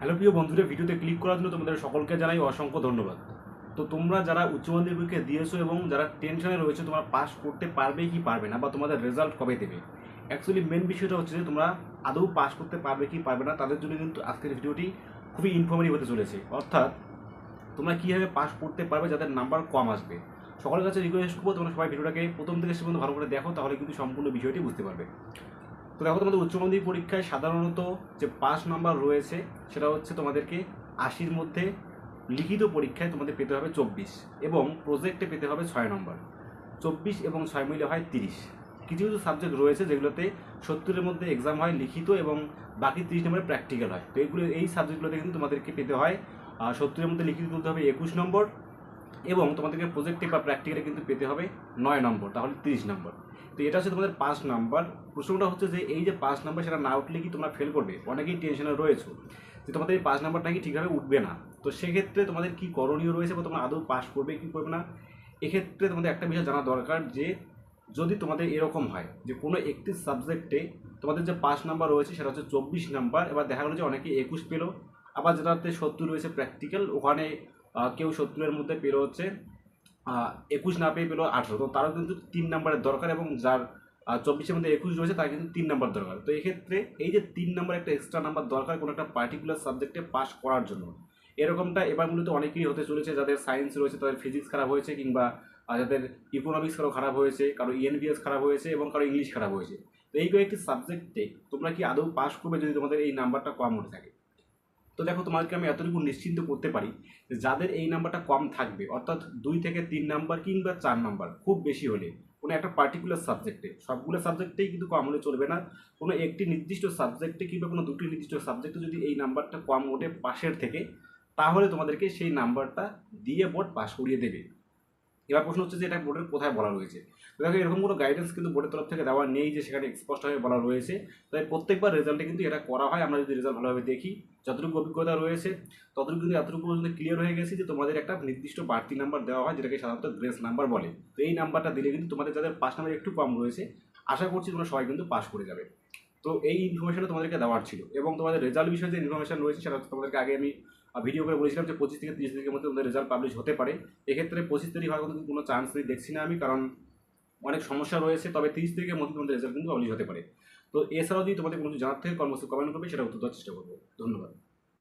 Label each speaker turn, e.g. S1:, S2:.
S1: Hello প্রিয় বন্ধুরা, ভিডিওতে ক্লিক করার জন্য তোমাদের সকলকে জানাই অসংখ্য ধন্যবাদ। তো তোমরা যারা উচ্চ মাধ্যমিক পরীক্ষা দিয়েছ এবং যারা টেনশনে রয়েছে, তোমরা পাস করতে পারবে কি পারবে না বা তোমাদের রেজাল্ট কবে দেবে? অ্যাকচুয়ালি মেন বিষয়টা হচ্ছে যে, তোমরা আদৌ পাস করতে পারবে কি পারবে না, তাদের জন্য কিন্তু আজকের ভিডিওটি খুবই ইনফর্মেটিভ হতে চলেছে। অর্থাৎ তোমরা কীভাবে পাস করতে পারবে যাদের নাম্বার কম আসবে? সকলের কাছে রিকোয়েস্ট করব, তোমরা সবাই ভিডিওটাকে প্রথম থেকে শেষ পর্যন্ত ভালো করে দেখো, তাহলে কিন্তু সম্পূর্ণ বিষয়টি বুঝতে পারবে। তো দেখো তোমাদের উচ্চ মাধ্যমিক পরীক্ষায় সাধারণত যে পাস নাম্বার রয়েছে, সেটা হচ্ছে তোমাদেরকে আশির মধ্যে লিখিত পরীক্ষায় তোমাদের পেতে হবে চব্বিশ এবং প্রজেক্টে পেতে হবে ছয় নম্বর। চব্বিশ এবং ছয় মিলে হয় তিরিশ। কিছু কিছু সাবজেক্ট রয়েছে যেগুলোতে সত্তরের মধ্যে এক্সাম হয় লিখিত এবং বাকি তিরিশ নম্বরে প্র্যাকটিক্যাল হয়। তো এইগুলো এই সাবজেক্টগুলোতে কিন্তু তোমাদেরকে পেতে হয় সত্তরের মধ্যে লিখিত তুলতে হবে একুশ নম্বর এবং তোমাদেরকে প্রজেক্টে বা প্র্যাকটিক্যালে কিন্তু পেতে হবে নয় নম্বর, তাহলে তিরিশ নম্বর। তো এটা হচ্ছে তোমাদের পাঁচ নাম্বার। প্রশ্নটা হচ্ছে যে এই যে পাঁচ নাম্বার সেটা না উঠলে কি তোমরা ফেল করবে? অনেকেই টেনশনে রয়েছে। যে তোমাদের এই পাঁচ নাম্বারটা কি ঠিকভাবে উঠবে না? তো সেক্ষেত্রে তোমাদের কি করণীয় রয়েছে বা তোমরা আদৌ পাস করবে কি করবে না? এক্ষেত্রে তোমাদের একটা বিষয় জানা দরকার যে যদি তোমাদের এরকম হয় যে কোনো একটি সাবজেক্টে তোমাদের যে পাঁচ নাম্বার রয়েছে সেটা হচ্ছে চব্বিশ নাম্বার, এবার দেখা গেলো যে অনেকে একুশ পেল, আবার যেটাতে সত্তর রয়েছে প্র্যাকটিক্যাল ওখানে কেউ সত্তরের মধ্যে পেল হচ্ছে একুশ না পেয়ে পেল আঠেরো। তো তারও কিন্তু তিন নাম্বারের দরকার এবং যার চব্বিশের মধ্যে একুশ রয়েছে, তার কিন্তু তিন নাম্বার দরকার। তো এক্ষেত্রে এই যে তিন নাম্বার একটা এক্সট্রা নাম্বার দরকার কোনো একটা পার্টিকুলার সাবজেক্টে পাস করার জন্য, এরকমটা এবার মূলত অনেকেই হতে চলেছে যাদের সায়েন্স রয়েছে, তাদের ফিজিক্স খারাপ হয়েছে কিংবা যাদের ইকোনমিক্স কারও খারাপ হয়েছে, কারও ইএনবিএস খারাপ হয়েছে এবং কারও ইংলিশ খারাপ হয়েছে। তো এই কয়েকটি সাবজেক্টে তোমরা কি আদৌ পাস করবে যদি তোমাদের এই নাম্বারটা কম উঠে থাকে? তো দেখো, তোমাদেরকে আমি এতটুকু নিশ্চিন্ত করতে পারি যে যাদের এই নাম্বারটা কম থাকবে, অর্থাৎ দুই থেকে তিন নাম্বার কিংবা চার নাম্বার, খুব বেশি হলে কোনো একটা পার্টিকুলার সাবজেক্টে সবগুলো সাবজেক্টেই কিন্তু কম হলে চলবে না। কোনো একটি নির্দিষ্ট সাবজেক্টে কিংবা কোনো দুটি নির্দিষ্ট সাবজেক্টে যদি এই নাম্বারটা কম ওঠে পাশের থেকে, তাহলে তোমাদেরকে সেই নাম্বারটা দিয়ে বোর্ড পাস করিয়ে দেবে। এবার প্রশ্ন হচ্ছে যে এটা বোর্ডের কোথায় বলা রয়েছে? দেখো, এরকম কোনো গাইডেন্স কিন্তু বোর্ডের তরফ থেকে দেওয়া নেই যে সেখানে স্পষ্টভাবে বলা রয়েছে। তাই প্রত্যেকবার রেজাল্টে কিন্তু এটা করা হয়। আমরা যদি রেজাল্ট ভালোভাবে দেখি, যতটুকু অভিজ্ঞতা রয়েছে, ততটুকু কিন্তু এতটুকু পর্যন্ত ক্লিয়ার হয়ে গেছে যে তোমাদের একটা নির্দিষ্ট বাড়তি নাম্বার দেওয়া হয়, যেটাকে সাধারণত গ্রেস নাম্বার বলে। তো এই নাম্বারটা দিলে কিন্তু তোমাদের যাদের পাস নাম্বার একটু কম রয়েছে, আশা করছি তোমরা সবাই কিন্তু পাস করে যাবে। তো এই ইনফরমেশনটা তোমাদেরকে দেওয়ার ছিল। এবং তোমাদের রেজাল্ট বিষয়ে যে ইনফরমেশন রয়েছে, সেটা তোমাদেরকে আগে আমি ভিডিও করে বলেছিলাম যে পঁচিশ থেকে তিরিশ তারিখের মধ্যে ওদের রেজাল্ট পাবলিশ হতে পারে। এক্ষেত্রে পঁচিশ তারিখ হওয়ার কিন্তু কোনো চান্স দেখছি না আমি, কারণ অনেক সমস্যা রয়েছে, তবে তিরিশ তারিখের মধ্যে তোমাদের রেজাল্ট কিন্তু পাবলিশ হতে পারে। তো এছাড়াও যদি তোমাদের কোনো জানার থেকে কর্মসূচি কমেন্ট করবে সেটা উত্তর দেওয়ার চেষ্টা করব। ধন্যবাদ।